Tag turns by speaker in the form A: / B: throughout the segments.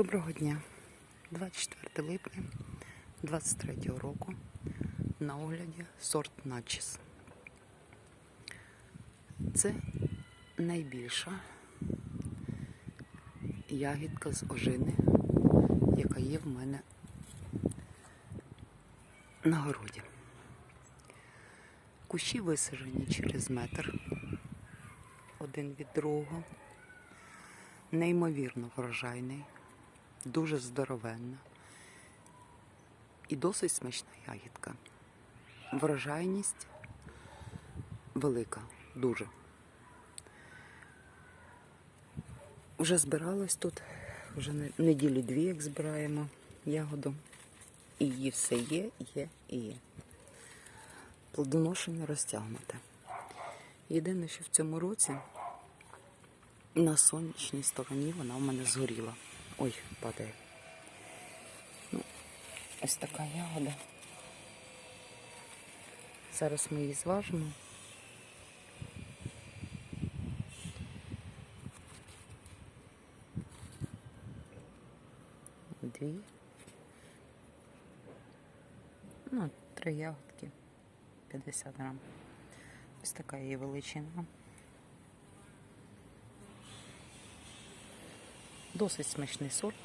A: Доброго дня. 24 липня 23 року. На огляді сорт Начіс. Це найбільша ягідка з ожини, яка є в мене на городі. Кущі висаджені через метр один від другого. Неймовірно врожайний, дуже здоровенна і досить смачна ягідка. Врожайність велика, дуже. Вже збиралась тут, вже не- неділі дві, як збираємо ягоду. І її все є, є і є. Плодоношення розтягнуте. Єдине, що в цьому році на сонячній стороні вона в мене згоріла. Ой, падає. Ну, ось така ягода. Зараз ми її зважимо. Дві. Ну, три ягодки. 50 грам. Ось така її величина. Досить смачний сорт.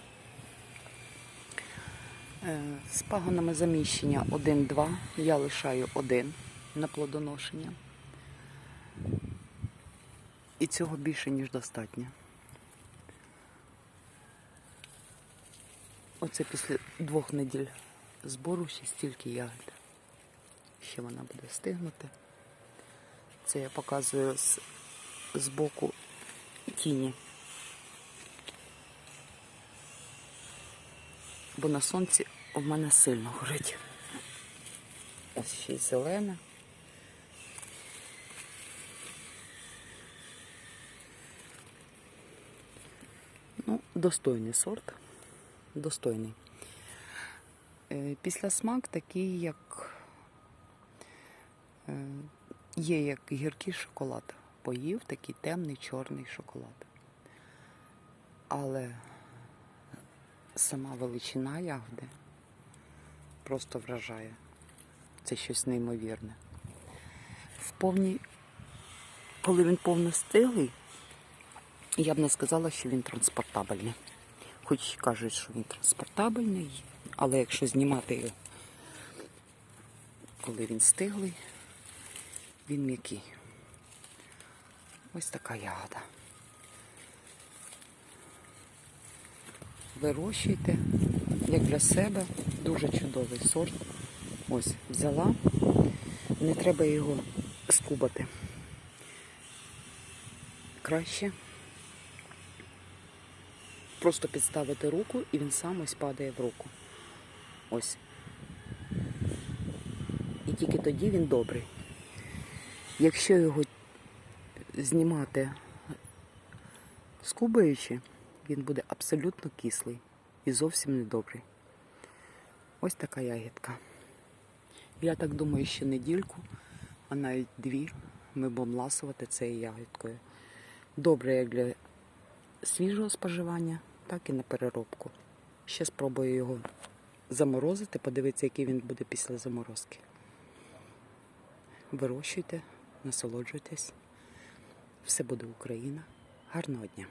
A: Е, З пагонами заміщення 1-2. Я лишаю один на плодоношення. І цього більше, ніж достатньо. Оце після двох неділь збору ще стільки ягід. Ще вона буде стигнути. Це я показую з, з боку тіні. Бо на сонці у мене сильно горить. Ось ще й зелена. Ну, достойний сорт. Достойний. Е, Після смак такий, як е, є як гіркий шоколад. Поїв такий темний чорний шоколад. Але сама величина ягоди просто вражає. Це щось неймовірне. В повній, коли він повно стиглий, я б не сказала, що він транспортабельний. Хоч кажуть, що він транспортабельний, але якщо знімати його, коли він стиглий, він м'який. Ось така ягода. Вирощуйте, як для себе, дуже чудовий сорт. Ось, взяла, не треба його скубати. Краще просто підставити руку і він сам ось падає в руку. Ось. І тільки тоді він добрий. Якщо його знімати скубаючи, він буде абсолютно кислий і зовсім недобрий. Ось така ягідка. Я так думаю, що недільку, а навіть дві ми будемо ласувати цією ягідкою. Добре як для свіжого споживання, так і на переробку. Ще спробую його заморозити, подивитися, який він буде після заморозки. Вирощуйте, насолоджуйтесь. Все буде Україна. Гарного дня!